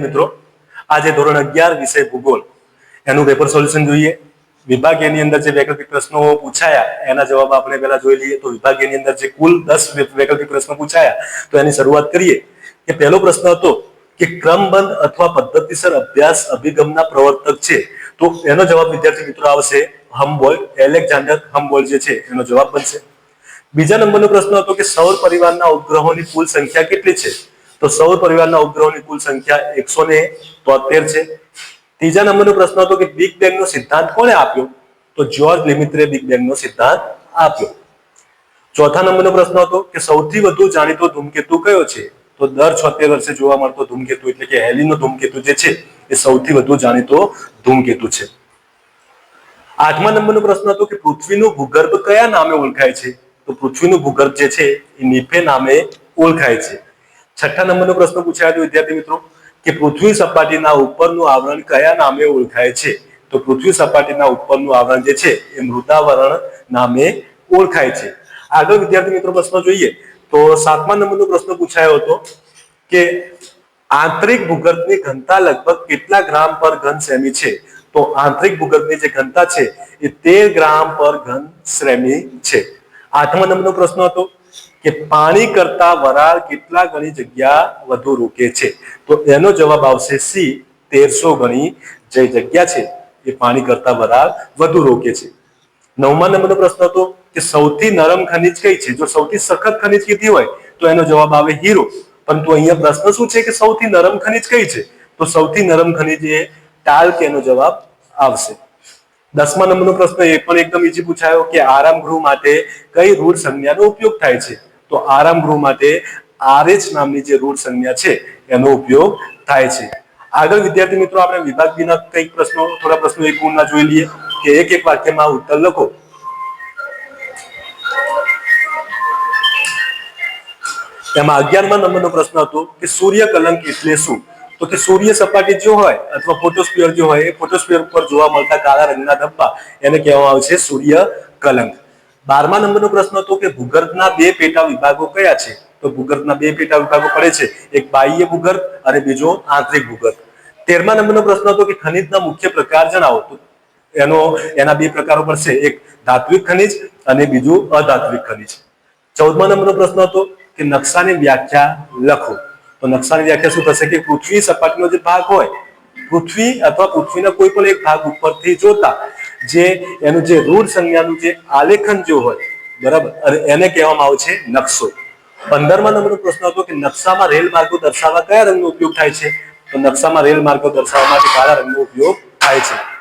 મિત્રો, આજે ધોરણ અગિયાર વિષય ભૂગોળ. એનું પેપર સોલ્યુશન જોઈએ. વિભાગ એની અંદર જે વૈકલ્પિક પ્રશ્નો પૂછાયા, એના જવાબ આપણે પહેલા જોઈ લઈએ. તો વિભાગ એની અંદર જે કુલ દસ વૈકલ્પિક પ્રશ્નો પૂછાયા, તો એની શરૂઆત કરીએ કે પહેલો પ્રશ્ન હતો કે ક્રમબંધ અથવા પદ્ધતિસર અભ્યાસ અભિગમના પ્રવર્તક છે. તો એનો જવાબ વિદ્યાર્થી મિત્રો આવશે હમ્બોલ્ટ એલેક્ઝાન્ડર હમબોલ જે છે, એનો જવાબ બનશે. બીજા નંબરનો પ્રશ્ન હતો કે સૌર પરિવારના ઉપગ્રહોની કુલ સંખ્યા કેટલી છે? તો સૌર પરિવારના ઉપગ્રહોની કુલ સંખ્યા એકસો ને તોતેર છે. ત્રીજા નંબરનો પ્રશ્ન હતો કે બિગ બેંગ નો સિદ્ધાંત કોણે આપ્યો? તો જ્યોર્જ લિમિત્રે બિગ બેંગ નો સિદ્ધાંત આપ્યો. ચોથા નંબરનો પ્રશ્ન હતો કે સૌથી વધુ જાણીતો ધૂમકેતુ કયો છે? તો દર છોતેર વર્ષે જોવા મળતો ધૂમકેતુ એટલે કે હેલીનો ધૂમકેતુ જે છે, એ સૌથી વધુ જાણીતો ધૂમકેતુ છે. આઠમા નંબરનો પ્રશ્ન હતો કે પૃથ્વીનો ભૂગર્ભ કયા નામે ઓળખાય છે? તો પૃથ્વીનું ભૂગર્ભ જે છે, એ નીફે નામે ઓળખાય છે. છઠ્ઠા નંબરનો પ્રશ્ન પૂછાયો હતો, વિદ્યાર્થી મિત્રો, કે પૃથ્વી સપાટીના ઉપરનું આવરણ કયા નામે ઓળખાય છે? તો પૃથ્વી સપાટીના ઉપરનું આવરણ જે છે, એ મૃદાવરણ નામે ઓળખાય છે. આગળ વિદ્યાર્થી મિત્રો પ્રશ્ન જોઈએ, તો સાતમા નંબરનો પ્રશ્ન પૂછાયો હતો કે આંતરિક ભૂગર્ભની ઘનતા લગભગ કેટલા ગ્રામ પર ઘન સેમી છે? તો આંતરિક ભૂગર્ભની જે ઘનતા છે, એ તેર ગ્રામ પર ઘન શ્રેમી છે. આઠમા નંબરનો પ્રશ્ન હતો કે પાણી કરતા વરાળ કેટલા ગણી જગ્યા વધુ રોકે છે? તો એનો જવાબ આવશે સી, તેરસો ગણી જે જગ્યા છે એ પાણી કરતા વરાળ વધુ રોકે છે. નવમા નંબરનો પ્રશ્ન હતો કે સૌથી નરમ ખનિજ કઈ છે? જો સૌથી સખત ખનિજ કીધી હોય, તો એનો જવાબ આવે હીરો. પરંતુ અહીંયા પ્રશ્ન શું છે કે સૌથી નરમ ખનિજ કઈ છે? તો સૌથી નરમ ખનિજ એ ટાલ કે એનો જવાબ આવશે. દસમા નંબરનો પ્રશ્ન એ પણ એકદમ ઈજી પૂછાયો કે આરામ ગૃહ માટે કઈ રૂઢ સંજ્ઞાનો ઉપયોગ થાય છે? તો આરામ ગૃહ માટે આરએચ નામની જે રૂઢ સંજ્ઞા છે, એનો ઉપયોગ થાય છે. આગળ વિદ્યાર્થી મિત્રો, આપણે વિભાગ બીના કંઈક પ્રશ્નો, થોડા પ્રશ્નો એક ગુણના જોઈ લઈએ કે એક એક વાક્યમાં ઉત્તર લખો. એમાં અગિયારમા નંબરનો પ્રશ્ન હતો કે સૂર્ય કલંક એટલે શું? તો કે સૂર્ય સપાટી જો હોય અથવા ફોટોસ્ફિયર જો હોય, એ ફોટોસ્ફિયર ઉપર જોવા મળતા કાળા રંગના ધબ્બા, એને કહેવામાં આવે છે સૂર્ય કલંક. બારમા નંબરનો પ્રશ્ન હતો કે ભૂગર્ભના બે પેટા વિભાગો કયા છે? તો ભૂગર્ભના બે પેટા વિભાગો પડે છે. એક બાહ્ય ભૂગર્ભ અને બીજો આંતરિક ભૂગર્ભ. તેરમા નંબરનો પ્રશ્ન હતો કે ખનિજના મુખ્ય પ્રકાર જણાવો. તો એનો, એના બે પ્રકારો પડશે એક ધાત્વિક ખનિજ અને બીજું અધાત્વિક ખનિજ. ચૌદમા નંબરનો પ્રશ્ન હતો કે નકશાની વ્યાખ્યા લખો. તો નકશાની વ્યાખ્યા શું થશે? કે પૃથ્વી સપાટીનો જે ભાગ હોય, પૃથ્વી અથવા પૃથ્વીના કોઈ પણ એક ભાગ ઉપરથી જોતા જે એનું જે રૂઢ સંજ્ઞાનું જે આલેખન જો હોય, બરાબર? અને એને કહેવામાં આવે છે નકશો. પંદરમા નંબરનો પ્રશ્ન હતો કે નકશામાં રેલ માર્ગો દર્શાવવા કયા રંગનો ઉપયોગ થાય છે? તો નકશામાં રેલ માર્ગો દર્શાવવા માટે કાળા રંગનો ઉપયોગ થાય છે.